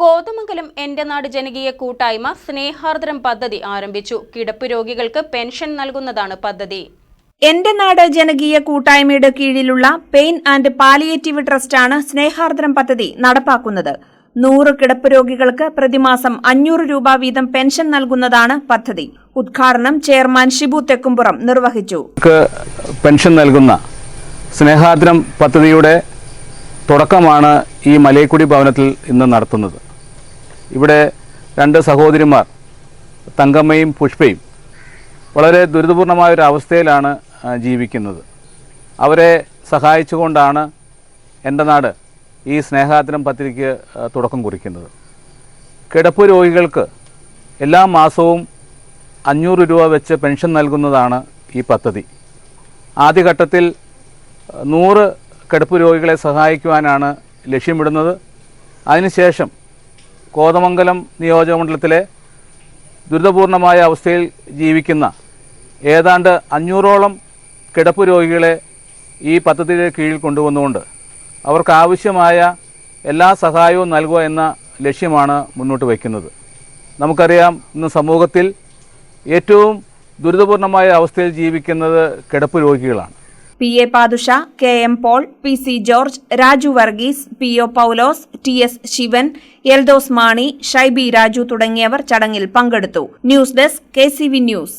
കോതമംഗലം എന്റെ നാട് ജനകീയ കൂട്ടായ്മ സ്നേഹാർദ്രം പദ്ധതി ആരംഭിച്ചു. കിടപ്പ് രോഗികൾക്ക് പെൻഷൻ നൽകുന്നതാണ് പദ്ധതി. എന്റെ നാട് ജനകീയ കൂട്ടായ്മയുടെ കീഴിലുള്ള പെയിൻ ആൻഡ് പാലിയേറ്റീവ് ട്രസ്റ്റാണ് സ്നേഹാർദ്രം പദ്ധതി നടപ്പാക്കുന്നത്. നൂറ് കിടപ്പ് രോഗികൾക്ക് പ്രതിമാസം അഞ്ഞൂറ് രൂപ വീതം പെൻഷൻ നൽകുന്നതാണ് പദ്ധതി. ഉദ്ഘാടനം ചെയർമാൻ ഷിബു തെക്കുംപുറം നിർവഹിച്ചു. പെൻഷൻ നൽകുന്ന സ്നേഹാദ്രം പദ്ധതിയുടെ തുടക്കമാണ് ഈ മലയക്കുടി ഭവനത്തിൽ ഇന്ന് നടത്തുന്നത്. ഇവിടെ രണ്ട് സഹോദരിമാർ തങ്കമ്മയും പുഷ്പയും വളരെ ദുരിതപൂർണമായ ഒരു അവസ്ഥയിലാണ് ജീവിക്കുന്നത്. അവരെ സഹായിച്ചുകൊണ്ടാണ് എന്റെ നാട് ഈ സ്നേഹാദ്രം പദ്ധതിക്ക് തുടക്കം കുറിക്കുന്നത്. കിടപ്പ് രോഗികൾക്ക് എല്ലാ മാസവും അഞ്ഞൂറ് രൂപ വെച്ച് പെൻഷൻ നൽകുന്നതാണ് ഈ പദ്ധതി. ആദ്യഘട്ടത്തിൽ നൂറ് കിടപ്പ് രോഗികളെ സഹായിക്കുവാനാണ് ലക്ഷ്യമിടുന്നത്. അതിനുശേഷം കോതമംഗലം നിയോജകമണ്ഡലത്തിലെ ദുരിതപൂർണമായ അവസ്ഥയിൽ ജീവിക്കുന്ന ഏതാണ്ട് അഞ്ഞൂറോളം കിടപ്പ് രോഗികളെ ഈ പദ്ധതിയുടെ കീഴിൽ കൊണ്ടുവന്നുകൊണ്ട് അവർക്ക് ആവശ്യമായ എല്ലാ സഹായവും നൽകുക എന്ന ലക്ഷ്യമാണ് മുന്നോട്ട് വയ്ക്കുന്നത്. നമുക്കറിയാം ഇന്ന് സമൂഹത്തിൽ ഏറ്റവും ദുരിതപൂർണമായ അവസ്ഥയിൽ ജീവിക്കുന്നത് കിടപ്പ് രോഗികളാണ്. P A Pathusha K M Paul P C George Raju Varghese P O Paulose T S Shivan Eldhose Mani Shaibi Raju തുടങ്ങിയവർ ചടങ്ങിൽ പങ്കെടുത്തു. News desk K news.